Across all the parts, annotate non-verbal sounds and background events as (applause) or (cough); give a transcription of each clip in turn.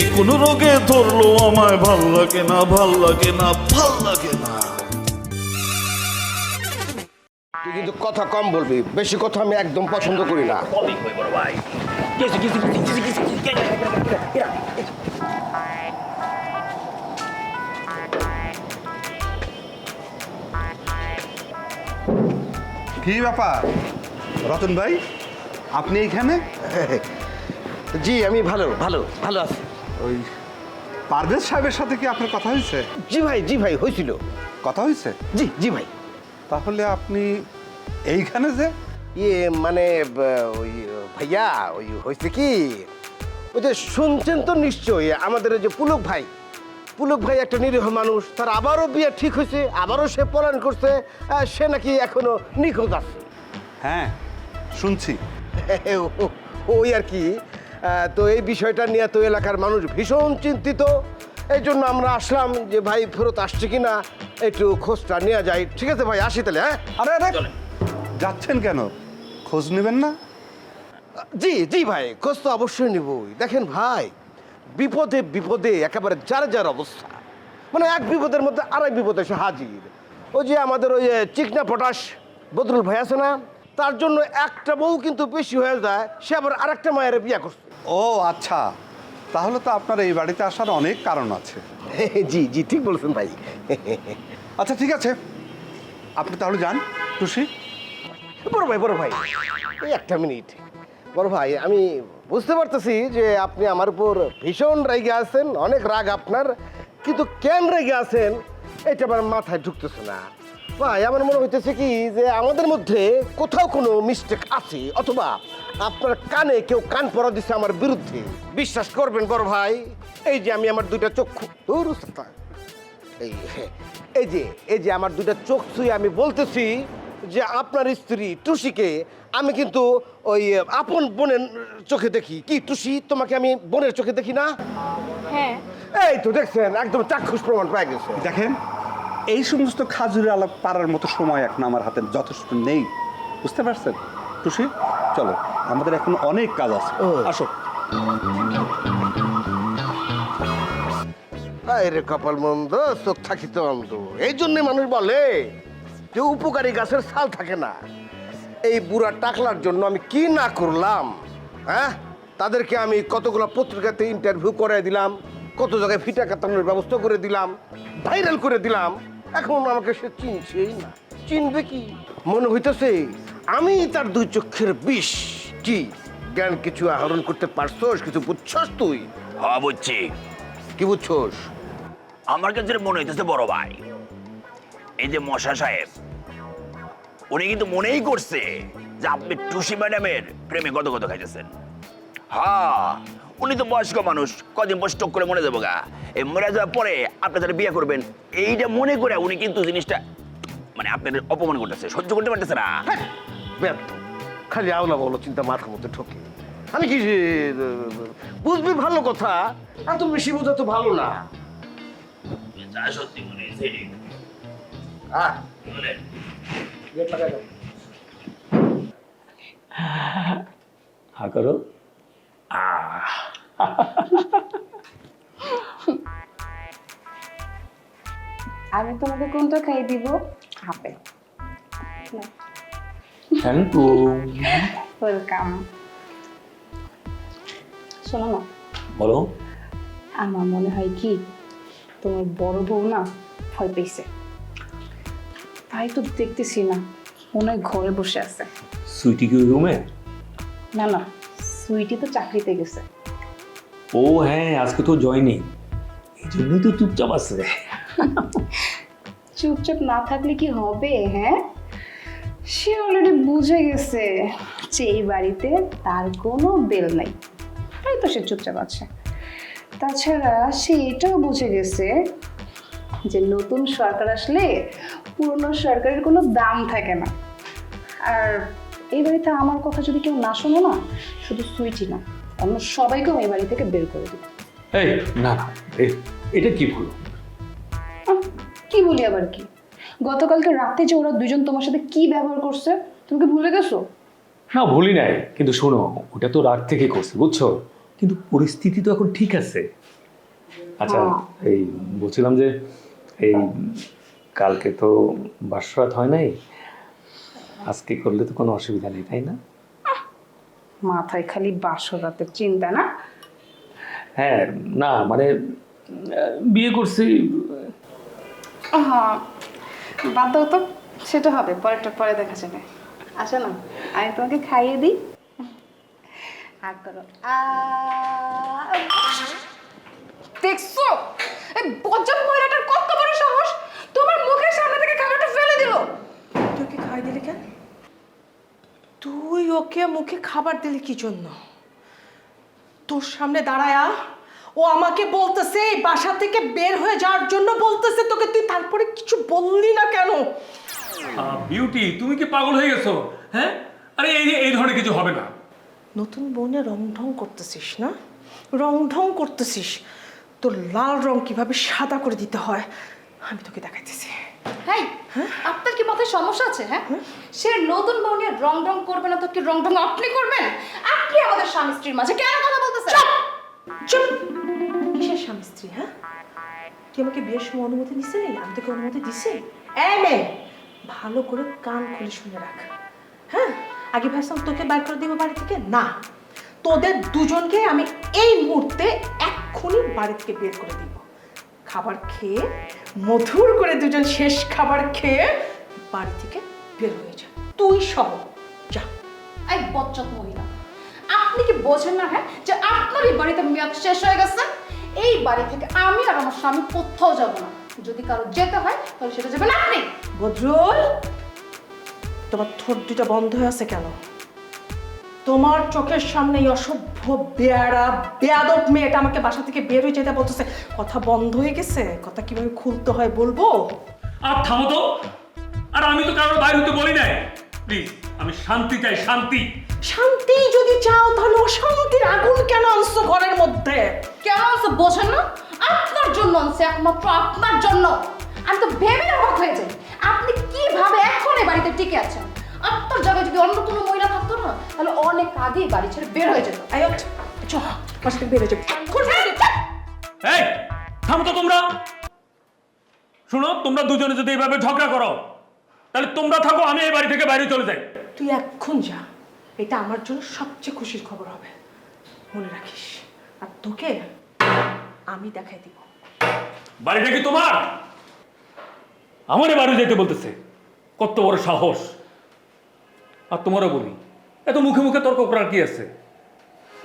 এ কোন রোগে ধরলো আমায় ভালো লাগে না ভালো লাগে না ভালো লাগে না। তুই কিন্তু কথা কম বলবি বেশি কথা আমি একদম পছন্দ করি না। কি ব্যাপার? রতন ভাই আপনি এইখানে জি আমি ভালো ভালো ভালো আছি। ওই পারভেজ সাহেবের সাথে কি আপনার কথা হয়েছে? জি ভাই জি ভাই হয়েছিল। কথা হয়েছে? জি জি ভাই। তাহলে আপনি এইখানে যে? ইয়ে মানে ব- ওই ভাইয়া ওই হয়েছে কি? ওই যে শুনছেন তো নিশ্চয়ই আমাদের ওই যে পুলক ভাই। পুলক ভাই একটা নিরীহ মানুষ তার আবারও বিয়ে ঠিক হয়েছে আবারও সে পলায়ন করছে আহ, সে নাকি এখনও নিখোঁজ আছে। হ্যাঁ শুনছি। (laughs) ও- ওই আর কি তো এই বিষয়টা নিয়ে তো এলাকার মানুষ ভীষণ চিন্তিত। এই জন্য আমরা আসলাম যে ভাই ফেরত আসছে কিনা একটু খোঁজটা নেওয়া যায়। ঠিক আছে ভাই আসি তাহলে হ্যাঁ? আরে আরে। যাচ্ছেন কেন? খোঁজ নেবেন না? জি জি ভাই খোঁজ তো অবশ্যই নিবই। দেখেন ভাই বিপদে বিপদে একেবারে যার যার অবস্থা। মানে এক বিপদের মধ্যে আরেক বিপদ এসে হাজির। ওই যে আমাদের ওই চিকনা পটাশ বদরুল ভাই আছে না? তার জন্য একটা বউ কিন্তু বেশি হয়ে যায় সে আবার আরেকটা মায়ের বিয়ে করছে। ও আচ্ছা। তাহলে তো আপনার এই বাড়িতে আসার অনেক কারণ আছে। (laughs) জি জি ঠিক বলছেন ভাই। (laughs) আচ্ছা ঠিক আছে। আপনি তাহলে যান টুসি। বড় ভাই বড় ভাই এই একটা মিনিট। বড় ভাই আমি বুঝতে পারতেছি যে আপনি আমার উপর ভীষণ রেগে আছেন অনেক রাগ আপনার কিন্তু কেন রেগে আছেন এটা আমার মাথায় ঢুকতেছে না। ভাই আমার মনে হইতেছে কি যে আমাদের মধ্যে কোথাও কোনো মিস্টেক আছে অথবা আপনার কানে কেউ কান পরা দিচ্ছে আমার বিরুদ্ধে। বিশ্বাস করবেন বড় ভাই এই যে আমি আমার দুইটা চক্ষু দূর থাক। এই এই যে এই যে আমার দুইটা চোখ ছুঁয়ে আমি বলতেছি যে আপনার স্ত্রী টুসিকে আমি কিন্তু ওই আপন বোনের চোখে দেখি। কি টুসি? তোমাকে আমি বোনের চোখে দেখি না? হ্যাঁ। এই তো দেখছেন একদম চাক্ষুষ প্রমাণ পাই গেছে। দেখেন এই সমস্ত খাজুরে আলাপ পারার মতো সময় এখন আমার হাতে যথেষ্ট নেই। বুঝতে পারছেন? টুসি চলো আমাদের এখন অনেক কাজ আছে। আসো। রে কপাল মন্দ চোখ থাকিতে অন্ধ। এই জন্যে মানুষ বলে যে উপকারী গাছের ছাল থাকে না। এই বুড়া টাকলার জন্য আমি কি না করলাম হ্যাঁ? তাদেরকে আমি কতগুলো পত্রিকাতে ইন্টারভিউ করে দিলাম কত জায়গায় ফিটা কাটানোর ব্যবস্থা করে দিলাম ভাইরাল করে দিলাম। এখন আমাকে সে চিনছেই না। চিনবে কি? মনে হইতেছে আমি তার দুই চক্ষের বিষ কি জ্ঞান কিছু আহরণ করতে পারছোস কিছু বুঝছস তুই? হ্যাঁ বুঝছি। কি বুঝছস? আমার কাছে মনে হইতেছে বড় ভাই এই যে মশা সাহেব উনি কিন্তু মনেই করছে যে আপনি টুসি ম্যাডামের প্রেমে কত কত খাইতেছেন। হ্যাঁ উনি তো বয়স্ক মানুষ কদিন পর স্টক করে মরে যাব গা। এই মরে যাওয়ার পরে আপনি তারা বিয়ে করবেন। এইটা মনে করে উনি কিন্তু জিনিসটা মানে আপনাদের অপমান করতেছে সহ্য করতে পারতেছে না। ব্যর্থ খালি আওলা বলো চিন্তা মাথার মধ্যে ঠকে আমি কি বুঝবি ভালো কথা? এত বেশি বোঝা তো ভালো না। যা সত্যি মনে সেটি আহ, করো আমি তোমাকে কোনটা খাই দিব? থ্যাংক ইউ ওয়েলকাম শোনো না। বলো। আমার মনে হয় কি তোমার বড় বউ না ভয় পেয়েছে। তাই তো দেখতেছি না মনে হয় ঘরে বসে আছে। সুইটি কি রুমে? না না। সুইটি তো চাকরিতে গেছে। ও হ্যাঁ আজকে তো জয়নি এই। জন্যই তো চুপচাপ আছে। চুপচাপ না থাকলে কি হবে হ্যাঁ? সে অলরেডি বুঝে গেছে যে এই বাড়িতে তার কোনো বেল নাই। তাই তো সে চুপচাপ আছে। তাছাড়া সে এটাও বুঝে গেছে যে নতুন সরকার আসলে পুরনো সরকারের কোনো দাম থাকে না। আর এই বাড়িতে আমার কথা যদি কেউ না শোনে না শুধু সুইচই না অন্য সবাইকেও এই বাড়ি থেকে বের করে দিবে। এই না না এ- এটা কি ভুল? আহ, কি বলি আবার কি? গতকালকে রাতে যে ওরা দুজন তোমার সাথে কি ব্যবহার করছে তুমি কি ভুলে গেছো? না ভুলি নাই কিন্তু শোনো ওটা তো রাগ থেকে করছে বুঝছ? কিন্তু পরিস্থিতি তো এখন ঠিক আছে। আচ্ছা হ্যাঁ। এই বলছিলাম যে এই কালকে তো বাসরাত হয় নাই আজকে করলে তো কোনো অসুবিধা নেই তাই না? মাথায় খালি বাসর রাতের চিন্তা না? হ্যাঁ না মানে বিয়ে করছি। হ্যাঁ বাদ দাও তো সেটা হবে পরেরটা পরে দেখা যাবে। আসো না আমি তোমাকে খাইয়ে দিই। হাত করো। দেখছ? এই বজ্জাত মহিলাটার কত বড় সাহস? তোমার মুখের সামনে থেকে খাবারটা ফেলে দিল। তুই ওকে খাওয়াই দিলি কেন? তুই ওকে মুখে খাবার দিলি কি জন্য? তোর সামনে দাঁড়ায়া ও আমাকে বলতেছে এই বাসা থেকে বের হয়ে যাওয়ার জন্য বলতেছে তোকে। তুই তারপরে কিছু বললি না কেন? বিউটি তুমি কি পাগল হয়ে গেছো? হ্যাঁ? আরে এই এই ধরনের কিছু হবে না। নতুন বনে রং ঢং করতেছিস না? রং ঢং করতেছিস। তোর লাল রং কীভাবে সাদা করে দিতে হয়? আমি তোকে দেখাইতেছি। হ্যাঁ আপনার কি মাথায় সমস্যা আছে হ্যাঁ? সে নতুন বউ নিয়ে রং রং করবে না তো কি রং রং আপনি করবেন? আপনি আমাদের স্বামী স্ত্রীর মাঝে কেন কথা বলতেছেন? চুপ! কিসের স্বামী স্ত্রী হ্যাঁ? তুই আমাকে বিয়ের সময় অনুমতি দিছিলি আমি তোকে অনুমতি দিছি? এই মেয়ে ভালো করে কান খুলে শুনে রাখ হ্যাঁ? আগে ভাবছিলাম তোকে বাইর করে দিব বাড়ি থেকে? না। তোদের দুজনকে আমি এই মুহূর্তে এক্ষুনি বাড়ি থেকে বের করে দিব। খাবার খেয়ে মধুর করে দুজন শেষ খাবার খেয়ে বাড়ি থেকে বের হয়ে যা তুই সহ যা। এই বচ্চত মহিলা আপনি কি বোঝেন না হ্যাঁ যে আপনার এই বাড়িতে মেয়াদ শেষ হয়ে গেছে? এই বাড়ি থেকে আমি আর আমার স্বামী কোথাও যাব না। যদি কারও যেতে হয় তাহলে সেটা যাবেন আপনি। বদরুল তোমার ঠোঁট দুটা বন্ধ হয়ে আছে কেন? তোমার চোখের সামনে এই অসভ্য বেয়ারা বেয়াদব মেয়েটা আমাকে বাসা থেকে বের হয়ে যেতে বলতেছে। কথা বন্ধ হয়ে গেছে কথা কীভাবে খুলতে হয় বলব? আর থামো তো। আর আমি তো কারোর বাইরে হতে বলি নাই। প্লিজ আমি শান্তি চাই শান্তি। শান্তি যদি চাও তাহলে অশান্তির আগুন কেন আনছো ঘরের মধ্যে? কেন আনছো বোঝেন না। আপনার জন্য আনছে একমাত্র আপনার জন্য। আমি তো ভেবে অবাক হয়ে যাই। আপনি কীভাবে এখন এই বাড়িতে টিকে আছেন? আপনার জায়গায় যদি অন্য কোনো মহিলা থাকতো না তাহলে অনেক আগেই বাড়ি ছেড়ে বের হয়ে যেত। আয় চ বাসা থেকে বের হয়ে যাবে। এই থামো তো তোমরা। শোনো তোমরা দুজনে যদি এইভাবে ঝগড়া করো তাহলে তোমরা থাকো আমি এই বাড়ি থেকে বাইরে চলে যাই। তুই এক্ষুন যা এটা আমার জন্য সবচেয়ে খুশির খবর হবে। মনে রাখিস আর তোকে আমি দেখাই দিব। বাড়িটা কি তোমার? আমারে বাড়ি যেতে বলতেছে। কত বড় সাহস। আর তোমারও বলি এত মুখে মুখে তর্ক করার কি আছে?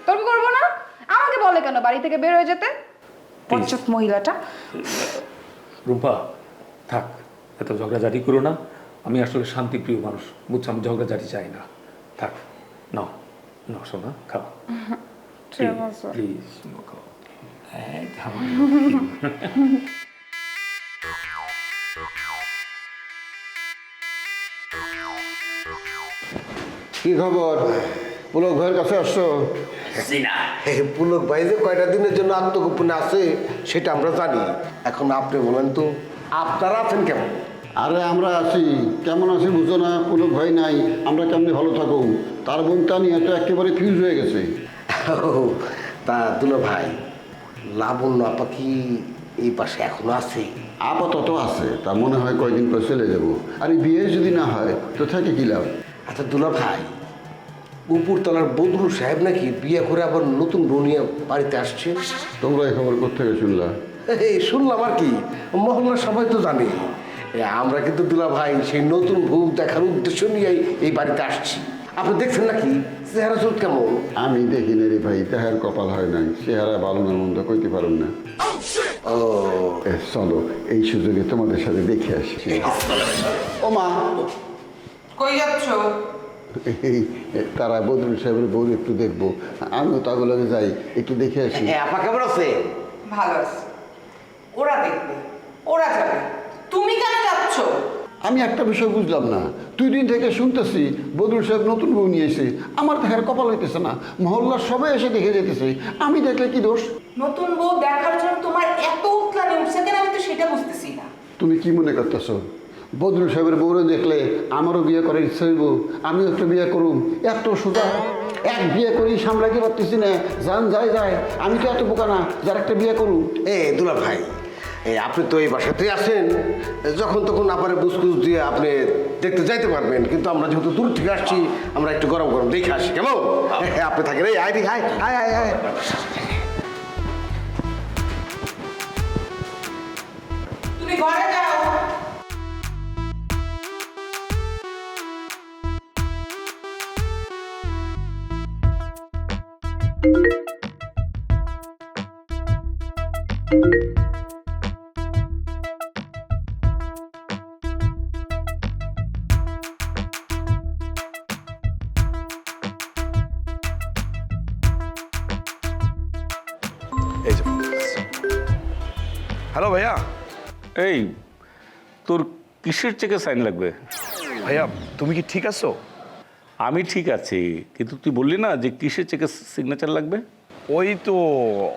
তর্ক করব না? আমাকে বলে কেন বাড়ি থেকে বের হয়ে যেতে? পঞ্চায়েত মহিলাটা। রূপা থাক এত ঝগড়াঝাটি করো না। আমি আসলে শান্তিপ্রিয় মানুষ বুঝছ আমি ঝগড়াঝাটি চাই না। থাক নাও নাও শোনা খাও। (laughs) প্লিজ খাও। (laughs) কি খবর? পুলক ভাইয়ের কাছে আসছো? পুলক ভাই যে কয়টা দিনের জন্য আত্মগোপনে আছে সেটা আমরা জানি। এখন আপনি বলেন তো আপনারা আছেন কেমন? আরে আমরা আছি। কেমন আছি বুঝো না কোনো ভয় নাই। আমরা কেমনি ভালো থাকুক তার বোনটা নিয়ে তো একেবারে ফিউজ হয়ে গেছে। তা দুলো ভাই লাবণ্য আপা কি এই পাশে এখনও আছে? আপাতত আছে তা মনে হয় কয়দিন পর চলে যাব। আর বিয়ে যদি না হয় তো থাকে কি লাভ? আচ্ছা দুলা ভাই উপরতলার বদরুল সাহেব নাকি বিয়ে করে আবার নতুন বনিয়া বাড়িতে আসছে? তোমরা এই খবর কোথেকে শুনলা? এই শুনলাম আর কি। মহল্লার সবাই তো জানে। এ, আমরা কিন্তু দুলা ভাই সেই নতুন বউ দেখার উদ্দেশ্য নিয়ে এই বাড়িতে আসছি। আপনি দেখছেন নাকি? চেহারা চোখ কেমন? আমি দেখি না রে ভাই তাহার কপাল হয় নাই। চেহারা ভালো না মন্দ কইতে পারুন না। ও। এ, চলো এই সুযোগে তোমাদের সাথে দেখে আসি। ও মা। কই যাচ্ছ? এই (laughs) তারা বদরুল সাহেবের বউ একটু দেখব। আমিও তাগুলোকে যাই একটু দেখে আসি। আপা কেমন আছে? ভালো আছে। ওরা দেখবে ওরা যাবে। তুমি কেন যাচ্ছ? আমি একটা বিষয় বুঝলাম না। দুই দিন থেকে শুনতেছি বদরুল সাহেব নতুন বউ নিয়েছে আমার তো হের কপাল হইতেছে না। মহল্লার সবাই এসে দেখে যেতেছে আমি দেখলে কি দোষ? নতুন বউ দেখার জন্য তোমার এত উতলানি উঠছে কেন আমি তো সেটা বুঝতেছি না। তুমি কি মনে করতেছো? বদরুল সাহেবের বউরে দেখলে আমারও বিয়ে করার ইচ্ছা হইব আমিও একটা বিয়ে করুম। এত সোজা এক বিয়ে করেই সামলাতে পারতেছি না যান যায় যায় আমি তো এত বোকা না যার একটা বিয়ে করুম। এ দুলা ভাই এই আপনি তো এই বাসাতেই আছেন যখন তখন আবার বুসকুস দিয়ে আপনি দেখতে যাইতে পারবেন কিন্তু আমরা যেহেতু দূর থেকে আসছি আমরা একটু গরম গরম দেখে আসি কেমন? হ্যাঁ, আপনি থাকেন এই আয় আয় আয় আয় আয়। হ্যালো ভাইয়া। এই তোর কিসের চেকে সাইন লাগবে? ভাইয়া তুমি কি ঠিক আছো? আমি ঠিক আছি কিন্তু তুই বললি না যে কিসের চেকে সিগনেচার লাগবে? ওই তো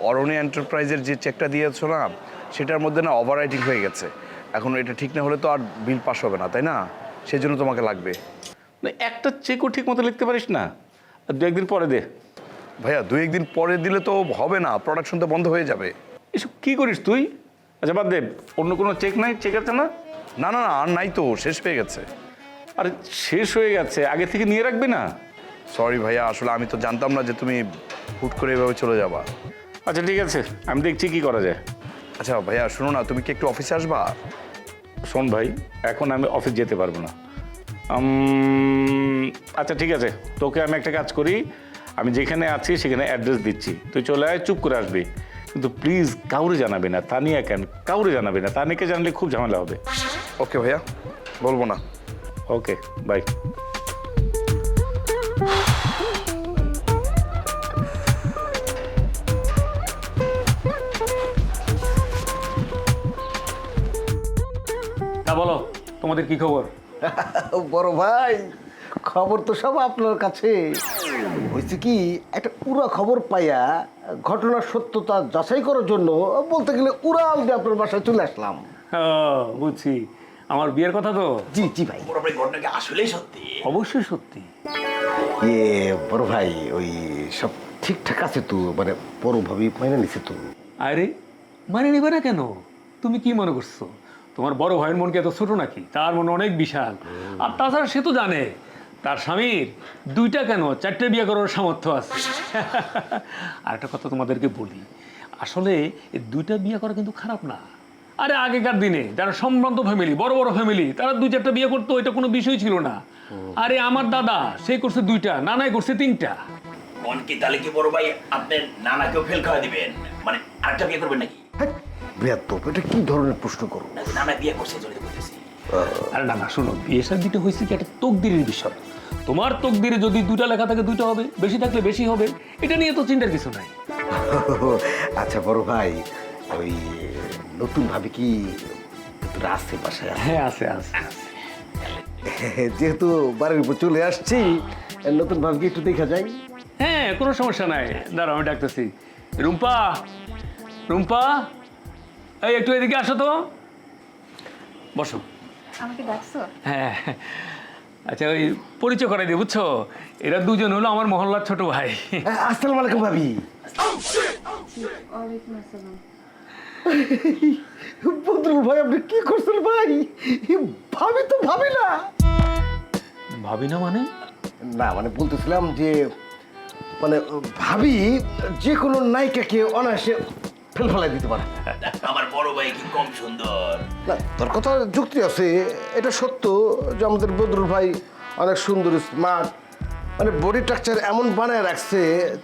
অরণি এন্টারপ্রাইজের যে চেকটা দিয়েছ না সেটার মধ্যে না ওভার রাইটিং হয়ে গেছে। এখন এটা ঠিক না হলে তো আর বিল পাস হবে না তাই না? সেই জন্য তোমাকে লাগবে। না একটা চেকও ঠিক মতো লিখতে পারিস না। আর দু একদিন পরে দে। ভাইয়া দুই একদিন পরে দিলে তো হবে না প্রোডাকশন তো বন্ধ হয়ে যাবে। এসব কী করিস তুই? আচ্ছা বাদ দে। অন্য কোনো চেক নাই? চেক আছে না? না না না, আর নাই তো, শেষ হয়ে গেছে। আরে, শেষ হয়ে গেছে, আগে থেকে নিয়ে রাখবি না? সরি ভাইয়া, আসলে আমি তো জানতাম না যে তুমি হুট করে এভাবে চলে যাবা। আচ্ছা ঠিক আছে, আমি দেখছি কি করা যায়। আচ্ছা ভাইয়া, শোনো না, তুমি কি একটু অফিসে আসবা? শোন ভাই, এখন আমি অফিস যেতে পারব না। আচ্ছা ঠিক আছে, তোকে আমি একটা কাজ করি, আমি যেখানে আছি সেখানে অ্যাড্রেস দিচ্ছি। তুই চলে আয়, চুপ করে আসবি। কিন্তু প্লিজ কাউরে জানাবে না তানিয়া কেন? কাউরে জানাবে না। তানিকে জানলে খুব ঝামেলা হবে। ওকে ভাইয়া বলব না। ওকে বাই তা বলো তোমাদের কি খবর? (laughs) বড় ভাই খবর তো সব আপনার কাছে। হয়েছে কি একটা পুরো খবর পাইয়া ঘটনার সত্যতা যাচাই করার জন্য বলতে গেলে উড়াল দিয়ে আপনার বাসায় চলে আসলাম। বুঝছি। আমার বিয়ের কথা তো? জি জি ভাই। ঘটনা কি আসলেই সত্যি? অবশ্যই সত্যি। ইয়ে বড় ভাই ওই সব ঠিকঠাক আছে তো? মানে বড় ভাবি মাইনে নিছে তো? আরে মানে নেবে না কেন? তুমি কি মনে করছ? তোমার বড় ভাইয়ের মন কি এত ছোট নাকি? তার মন অনেক বিশাল। আর তাছাড়া সে তো জানে তার স্বামীর দুইটা কেন? চারটে বিয়ে করার সামর্থ্য আছে। আর একটা কথা তোমাদেরকে বলি আসলে এই দুইটা বিয়ে করা কিন্তু খারাপ না। আরে আগেকার দিনে যারা সম্ভ্রান্ত ফ্যামিলি বড় বড় ফ্যামিলি তারা দুই চারটা বিয়ে করতো এটা কোনো বিষয় ছিল না। আরে আমার দাদা সে করছে দুইটা নানাই করছে তিনটা। কোন কি তাহলে কি বড় ভাই আপনি নানাকেও ফেল খাওয়া দিবেন? মানে আরেকটা বিয়ে করবেন নাকি? বৃহত্তর এটা কি ধরনের প্রশ্ন করুন নাকি নানা বিয়ে করছে জড়িত করতেছি? আরে না না শোনো বিয়ে শাদিটা হয়েছে কি একটা তকদিরের বিষয়? তোমার তকদিরে যদি দুইটা লেখা থাকে দুইটা হবে বেশি থাকলে বেশি হবে এটা নিয়ে তো চিন্তার কিছু নাই। (laughs) আচ্ছা বড় ভাই ওই নতুন ভাবি কি ভেতরে আসছে বাসায়? হ্যাঁ আছে আছে। (laughs) যেহেতু বাড়ির উপর চলে আসছি নতুন ভাবি একটু দেখা যায় হ্যাঁ কোনো সমস্যা নাই। দাঁড়াও আমি ডাকতেছি। রুম্পা রুম্পা এই একটু এদিকে আসো তো। বসো। আমাকে ডাকছো? হ্যাঁ। আচ্ছা ওই পরিচয় করাই দিই বুঝছ? এরা দুজন হলো আমার মহল্লার ছোট ভাই। আসসালামু আলাইকুম ভাবি। বদরুল ভাই আপনি কি করছেন ভাই? ভাবি তো ভাবি না। ভাবি না মানে? না মানে বলতেছিলাম যে মানে ভাবি যে কোনো নায়িকাকে অনায়াসে ফেল ফেলাই দিতে পারে। আমার বড় ভাই কি কম সুন্দর। না তোর কথা যুক্তি আছে এটা সত্য যে আমাদের বদরুল ভাই অনেক সুন্দর স্মার্ট মানে বডি স্ট্রাকচার এমন বানায় রাখছে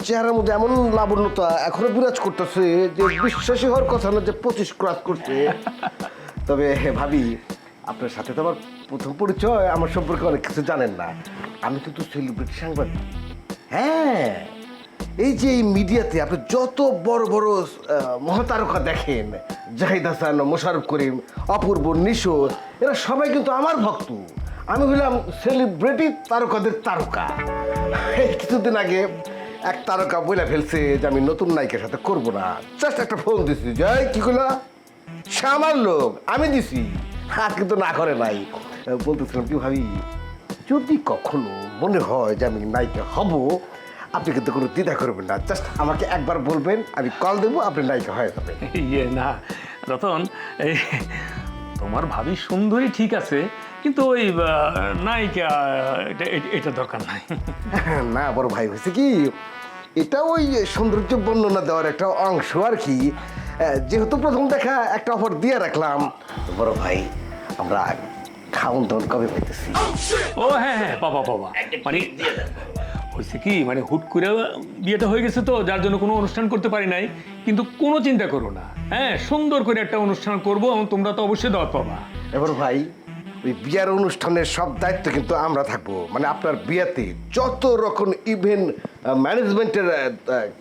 চেহারার মধ্যে এমন লাবণ্যতা এখনও বিরাজ করতেছে যে বিশ্বাসী হওয়ার কথা না যে পঁচিশ ক্রাস করছে। তবে ভাবি আপনার সাথে তো আমার প্রথম পরিচয় আমার সম্পর্কে অনেক কিছু জানেন না। আমি কিন্তু সেলিব্রিটি সাংবাদিক। হ্যাঁ। এই যে এই মিডিয়াতে আপনি যত বড় বড় মহাতারকা দেখেন, জাহিদ হাসান মোশারফ করিম, অপূর্ব নিশো এরা সবাই কিন্তু আমার ভক্ত। আমি হলাম সেলিব্রিটি তারকাদের তারকা। এই কিছুদিন আগে এক তারকা বলে ফেলছে যে আমি নতুন নায়িকার সাথে করব না। জাস্ট একটা ফোন দিছি জয় কি করলা সে আমার লোক আমি দিছি। আর কিন্তু না করে নাই। বলতেছিলাম কি ভাবি, যদি কখনো মনে হয় যে আমি নায়িকা হব আপনি কিন্তু কোনো দ্বিধা করবেন না। জাস্ট আমাকে একবার বলবেন আমি কল দেবো আপনি নায়িকা হয়ে যাবেন। ইয়ে না রতন এই তোমার ভাবি সুন্দরী ঠিক আছে কিন্তু ওই নায়িকা এটা এটা- দরকার নাই। না বড় ভাই হয়েছে কি এটা ওই সৌন্দর্য বর্ণনা দেওয়ার একটা অংশ আর কি। যেহেতু প্রথম দেখা একটা অফার দিয়ে রাখলাম। বড় ভাই আমরা খাউন দাউন কবে পাইতেছি? ও হ্যাঁ হ্যাঁ বাবা বাবা মানে হয়েছে কি? মানে হুট করে বিয়েটা হয়ে গেছে তো যার জন্য কোনো অনুষ্ঠান করতে পারি নাই। কিন্তু কোনো চিন্তা করো না। হ্যাঁ সুন্দর করে একটা অনুষ্ঠান করব এবং তোমরা তো অবশ্যই দাওয়াত পাবা। এবার ভাই ওই বিয়ার অনুষ্ঠানের সব দায়িত্ব কিন্তু আমরা থাকব। মানে আপনার বিয়াতে যত রকম ইভেন্ট ম্যানেজমেন্টের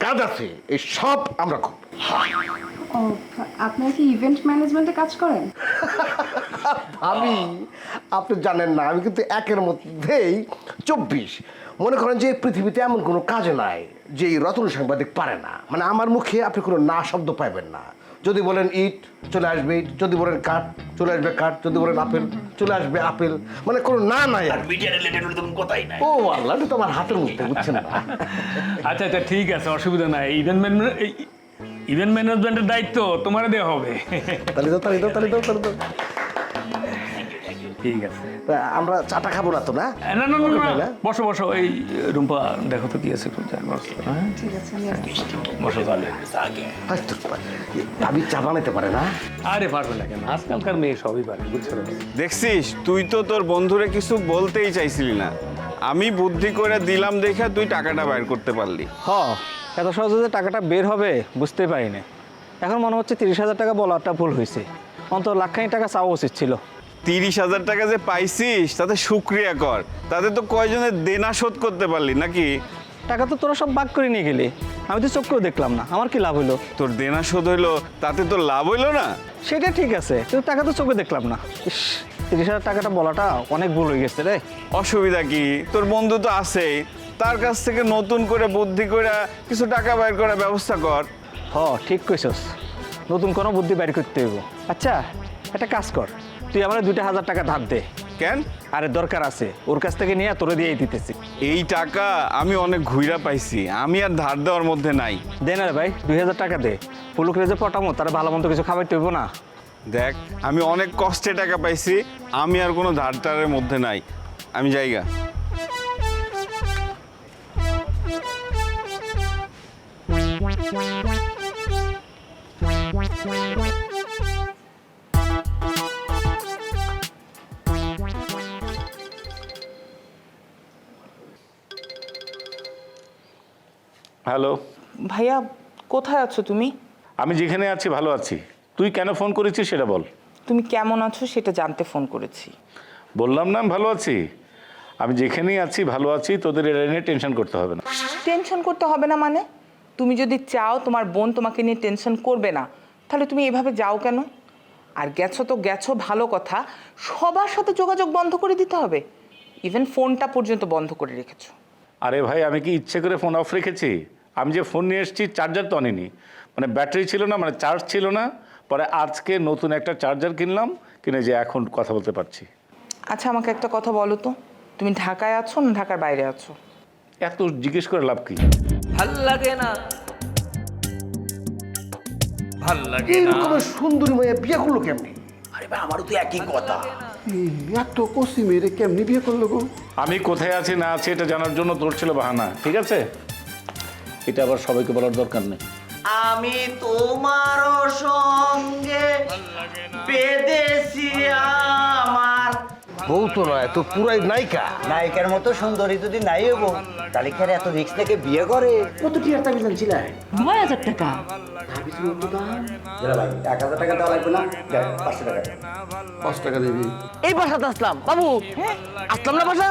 কাজ আছে এই সব আমরা করব। আপনারা কি ইভেন্ট ম্যানেজমেন্টে কাজ করেন? আমি আপনি জানেন না আমি কিন্তু একের মধ্যেই চব্বিশ। মনে করেন যে পৃথিবীতে এমন কোনো কাজ নাই যে এই রতন সাংবাদিক পারে না। মানে আমার মুখে আপনি কোনো না শব্দ পাইবেন না। যদি বলেন ইট চলে আসবে ইট। যদি বলেন কাঠ চলে আসবে কাঠ। যদি বলেন আপেল চলে আসবে আপেল। মানে কোনো না নাই আর মিডিয়া রিলেটেড তখন কথাই নাই। ও আল্লাহ এটা তো আমার হাতের মধ্যে বুঝছেন না? (laughs) আচ্ছা আচ্ছা ঠিক আছে অসুবিধা নাই। ইভেন্ট ম্যানেজমেন্ট ইভেন্ট ম্যানেজমেন্টের দায়িত্ব তোমার দেওয়া হবে। তাহলে দাও তাহলে দাও তাহলে দাও তাহলে দাও। ঠিক আছে। তা আমরা চাটা খাব না তো না? না না না, না বসো বসো এই রুম্পা দেখো তো কি আছে একটু চা বসো, ঠিক আছে বসো তাহলে। ভাবি চা বানাইতে পারে না? আরে পারবে না কেন? আজকালকার মেয়ে সবই পারে বুঝছ দেখছিস তুই তো তোর বন্ধুরে কিছু বলতেই চাইছিলি না। আমি বুদ্ধি করে দিলাম দেখে তুই টাকাটা বাইর করতে পারলি। হ এত সহজে যে টাকাটা বের হবে বুঝতেই পারিনি। এখন মনে হচ্ছে তিরিশ হাজার টাকা বলাটা ভুল হয়েছে। অন্তত লাখখানি টাকা চাওয়া উচিত ছিল। তিরিশ হাজার টাকা যে পাইছিস তাতে শুক্রিয়া কর। তাতে তো কয়জনের দেনা শোধ করতে পারলি নাকি? টাকা তো তোরা সব বাক করে নিয়ে গেলি। আমি তো চোখকেও দেখলাম না আমার কি লাভ হইল? তোর দেনা শোধ হইল তাতে তোর লাভ হইল না? সেটা ঠিক আছে কিন্তু টাকা তো চোখে দেখলাম না। ইস তিরিশ হাজার টাকাটা বলাটা অনেক ভুল হয়ে গেছে রে। অসুবিধা কি? তোর বন্ধু তো আছেই। তার কাছ থেকে নতুন করে বুদ্ধি করে কিছু টাকা বাইর করার ব্যবস্থা কর। হ ঠিক কইছস। নতুন কোনো বুদ্ধি বের করতে হইব। আচ্ছা একটা কাজ কর। তুই আমার দুইটা হাজার টাকা ধার দে। কেন? আরে দরকার আছে ওর কাছ থেকে নিয়ে তোরে দিয়ে দিতেছি। এই টাকা আমি অনেক ঘুইরা পাইছি আমি আর ধার দেওয়ার মধ্যে নাই। দে না রে ভাই দুই হাজার টাকা দে। পুলুকরে যে পটামো তারা ভালো মন্দ কিছু খাবার টেবো না। দেখ আমি অনেক কষ্টে টাকা পাইছি আমি আর কোনো ধার টারের মধ্যে নাই। আমি জায়গা হ্যালো। ভাইয়া কোথায় আছো তুমি? আমি যেখানে আছি ভালো আছি। তুই কেন ফোন করেছিস সেটা বল। তুমি কেমন আছো সেটা জানতে ফোন করেছি। বললাম না আমি ভালো আছি। আমি যেখানেই আছি ভালো আছি তোদের এটা নিয়ে টেনশন করতে হবে না। টেনশন করতে হবে না মানে? তুমি যদি চাও তোমার বোন তোমাকে নিয়ে টেনশন করবে না তাহলে তুমি এভাবে যাও কেন? আর গেছো তো গেছো ভালো কথা। সবার সাথে যোগাযোগ বন্ধ করে দিতে হবে। ইভেন ফোনটা পর্যন্ত বন্ধ করে রেখেছো। আরে ভাই আমি কি ইচ্ছে করে ফোন অফ রেখেছি? আমি যে ফোন নিয়ে এসেছি চার্জার তো আনিনি। মানে ব্যাটারি ছিল না মানে চার্জ ছিল না। পরে আজকে নতুন একটা চার্জার কিনলাম কিনে যে এখন কথা বলতে পারছি। আচ্ছা আমাকে একটা কথা বলো তো। তুমি ঢাকায় আছো না ঢাকার বাইরে আছো? এত জিজ্ঞেস করে লাভ কি? ভালো লাগে না। ভালো লাগে না। এইরকমের সুন্দরী মেয়ে বিয়ে করল কেমনি? আরে ভাই আমারও তো একই কথা। এত কষি মেরে কেমনি বিয়ে করল গো? আমি কোথায় আছি না আছি এটা জানার জন্য তোর ছিল বাহানা ঠিক আছে? এটা আবার সবাইকে বলার দরকার নেই। আমি তোমার সঙ্গে আমার। বউ তো নয় তো পুরাই নায়িকা। নায়িকার মতো সুন্দরী যদি নাই হব তাহলে কি আর এত রিক্স থেকে বিয়ে করে? কত কি ছিল নয় হাজার টাকা। এক হাজার টাকা দেওয়া লাগবে না। পাঁচশো টাকা। পাঁচ টাকা দেবি এই বাসাতে আসলাম। বাবু আসলাম না বাসা